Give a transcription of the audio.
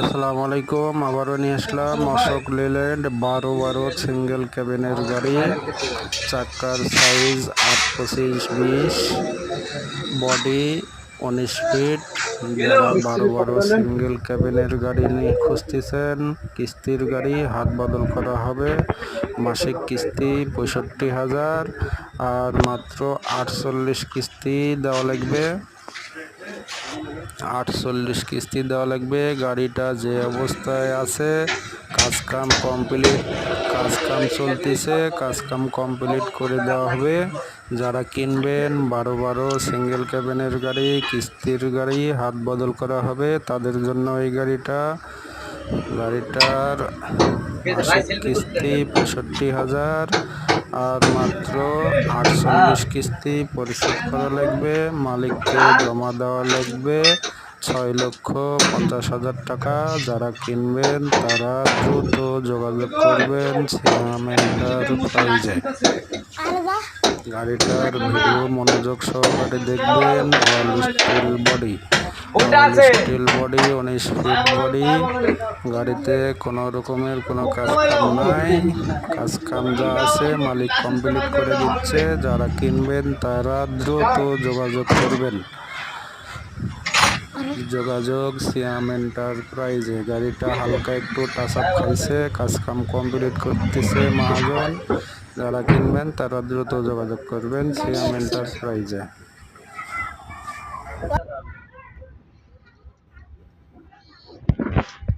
আসসালামু আলাইকুম, আবারও নিয়ে আসলাম অশোক লেল্যান্ড, বারো বারো সিঙ্গেল ক্যাবিনের গাড়ি। চাকার সাইজ আট পঁচিশ বিশ, বডি উনিশ ফিট। বারো বারো সিঙ্গেল ক্যাবিনের গাড়ি নিয়ে খুঁজতেছেন, কিস্তির গাড়ি হাত বদল করা হবে। মাসিক কিস্তি পঁয়ষট্টি হাজার আর মাত্র আটচল্লিশ কিস্তি দেওয়া লাগবে। আটচল্লিশ কিস্তি দেওয়া লাগবে। গাড়িটা যে অবস্থায় আছে, কাজকাম কমপ্লিট, কাজকাম চলতেছে কাজ কাম কমপ্লিট করে দেওয়া হবে। যারা কিনবেন, বারো বারো সিঙ্গেল ক্যাবিনের গাড়ি, কিস্তির গাড়ি, হাত বদল করা হবে। তাদের জন্য এই গাড়িটা গাড়িটার কিস্তি পঁয়ষট্টি হাজার আর মাত্র আটচল্লিশ কিস্তি পরিশোধ করা লাগবে, মালিককে জমা দেওয়া লাগবে ছয় লক্ষ পঞ্চাশ হাজার টাকা। যারা কিনবেন তারা দ্রুত যোগাযোগ করবেন সিয়ামেন্টার প্রাইজে গাড়িটার ভিডিও মনোযোগ সহকারে দেখবেন। স্টিল বডি স্টিল বডি উনিশ ফিট বডি গাড়িতে কোনো রকমের কোনো কাজ কাম নাই। কাজ কাম যা আছে মালিক কমপ্লিট করে দিচ্ছে। যারা কিনবেন তারা দ্রুত যোগাযোগ করবেন। যোগাযোগ সিয়াম এন্টারপ্রাইজে গাড়িটা হালকা একটু টাচ আপ খাইছে কাজ কাম কমপ্লিট করতেছে মহাজন। যারা কিনবেন তারা দ্রুত যোগাযোগ করবেন সিএম এন্টারপ্রাইজে